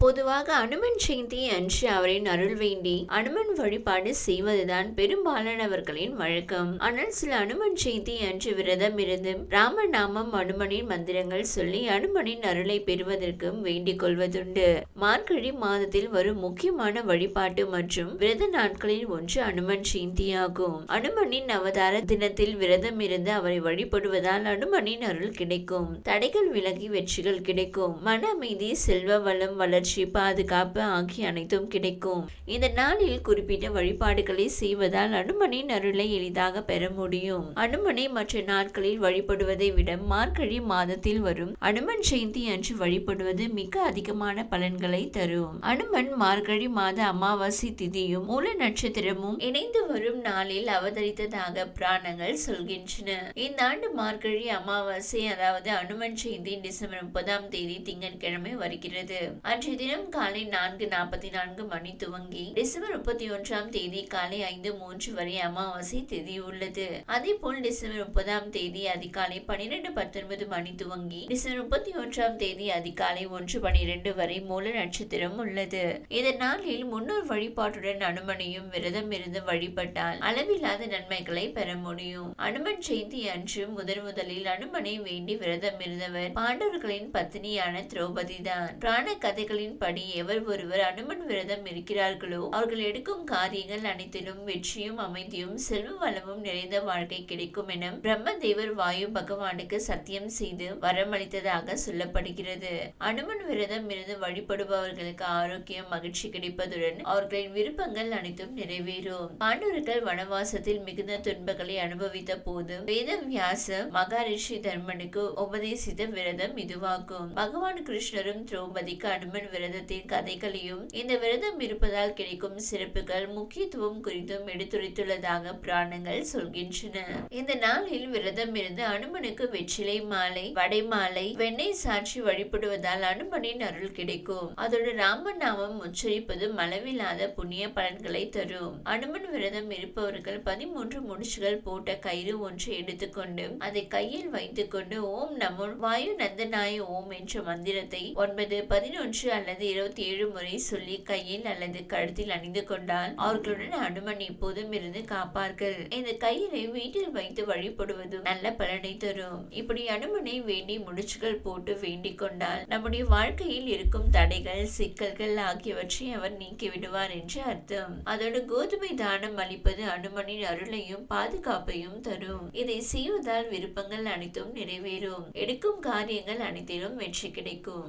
பொதுவாக அனுமன் ஜெயந்தி அன்று அவரின் அருள் வேண்டி அனுமன் வழிபாடு செய்வதுதான் பெரும்பாலானவர்களின் வழக்கம். ஆனால் சில அனுமன் ஜெயந்தி அன்று விரதம் இருந்து ராமநாமம் அனுமனின் மந்திரங்கள் சொல்லி அனுமனின் அருளை பெறுவதற்கும் வேண்டிக் கொள்வதுண்டு. மார்கழி மாதத்தில் வரும் முக்கியமான வழிபாட்டு மற்றும் விரத நாட்களில் ஒன்று அனுமன் ஜெயந்தி ஆகும். அனுமனின் அவதார தினத்தில் விரதம் இருந்து அவரை வழிபடுவதால் அனுமனின் அருள் கிடைக்கும். தடைகள் விலகி வெற்றிகள் கிடைக்கும். மன அமைதி செல்வ வளம் வளர்ச்சி வளர்ச்சி பாதுகாப்பு ஆகிய அனைத்தும் கிடைக்கும். இந்த நாளில் குறிப்பிட்ட வழிபாடுகளை செய்வதால் அனுமனின் அருளை எளிதாக பெற முடியும். அனுமனை மற்ற நாட்களில் வழிபடுவதை விட மார்கழி மாதத்தில் வரும் அனுமன் ஜெயந்தி அன்று வழிபடுவது மிக அதிகமான பலன்களை தரும். அனுமன் மார்கழி மாத அமாவாசை திதியும் மூல நட்சத்திரமும் இணைந்து வரும் நாளில் அவதரித்ததாக புராணங்கள் சொல்கின்றன. இந்த ஆண்டு மார்கழி அமாவாசை அதாவது அனுமன் ஜெயந்தி டிசம்பர் முப்பதாம் தேதி திங்கட்கிழமை வருகிறது. அன்றைய தினம் காலை நான்கு நாற்பத்தி நான்கு மணி துவங்கி டிசம்பர் முப்பத்தி ஒன்றாம் தேதி காலை ஐந்து மூன்று வரை அமாவாசை தேதி உள்ளது. அதே போல் டிசம்பர் முப்பதாம் தேதி அதிகாலை பனிரெண்டு பத்தொன்பது மணி துவங்கி டிசம்பர் முப்பத்தி ஒன்றாம் தேதி அதிகாலை ஒன்று பனிரெண்டு வரை மூல நட்சத்திரம் உள்ளது. இந்த நாளில் முன்னோர் வழிபாட்டுடன் அனுமனையும் விரதம் இருந்து வழிபட்டால் அளவில்லாத நன்மைகளை பெற முடியும். அனுமன் ஜெயந்தி அன்று முதன் முதலில் அனுமனை வேண்டி விரதம் இருந்தவர். பாண்டவர்களின் பத்தினியான திரௌபதி தான் புராண கதைகளின் படி எவர் ஒருவர் அனுமன் விரதம் இருக்கிறார்களோ அவர்கள் எடுக்கும் காரியங்கள் அனைத்திலும் வெற்றியும் அமைதியும் செல்வ வளமும் நிறைந்த வாழ்க்கை கிடைக்கும் என பிரம்மதேவர் வாயு பகவானுக்கு சத்தியம் செய்து வரமளித்ததாக சொல்லப்படுகிறது. அனுமன் விரதம் இருந்து வழிபடுபவர்களுக்கு ஆரோக்கியம் மகிழ்ச்சி கிடைப்பதுடன் அவர்களின் விருப்பங்கள் அனைத்தும் நிறைவேறும். பாண்டவர்கள் வனவாசத்தில் மிகுந்த துன்பங்களை அனுபவித்த போது வேதவியாச மகாரிஷி தர்மனுக்கு உபதேசித்த விரதம் இதுவாகும். பகவான் கிருஷ்ணரும் திரௌபதிக்கு அனுமன் விரதத்தின் கதைகளையும் இந்த விரதம் இருப்பதால் கிடைக்கும் சிறப்புகள் முக்கியத்துவம் குறித்தும் எடுத்துரைத்துள்ளதாக புராணங்கள் சொல்கின்றன. இந்த நாளில் விரதம் இருந்து அனுமனுக்கு வெற்றிலை மாலை வடை மாலை வெண்ணெய் சாட்சி வழிபடுவதால் அனுமனின் அருள் கிடைக்கும். அதோடு ராமநாமம் உச்சரிப்பது மளவில்லாத புண்ணிய பலன்களை தரும். அனுமன் விரதம் இருப்பவர்கள் பதிமூன்று முடிச்சுகள் போட்ட கயிறு ஒன்று எடுத்துக்கொண்டு அதை கையில் வைத்துக்கொண்டு ஓம் நமோ வாயு நந்தனாய ஓம் என்ற மந்திரத்தை ஒன்பது பதினொன்று அல்லது அல்லது இருபத்தி ஏழு முறை சொல்லி கையில் அல்லது கழுத்தில் அணிந்து கொண்டால் அவர்களுடன் அனுமன் எப்போதும் இருந்து காப்பார்கள். இந்த கயிறை வீட்டில் வைத்து வழிபடுவதும் நல்ல பலனை தரும். இப்படி அனுமனை வேண்டி முடிச்சுகள் போட்டு வேண்டிக் கொண்டால் நம்முடைய வாழ்க்கையில் இருக்கும் தடைகள் சிக்கல்கள் ஆகியவற்றை அவர் நீக்கி விடுவார் என்று அர்த்தம். அதோடு கோதுமை தானம் அளிப்பது அனுமனின் அருளையும் பாதுகாப்பையும் தரும். இதை செய்வதால் விருப்பங்கள் அனைத்தும் நிறைவேறும். எடுக்கும் காரியங்கள் அனைத்திலும் வெற்றி கிடைக்கும்.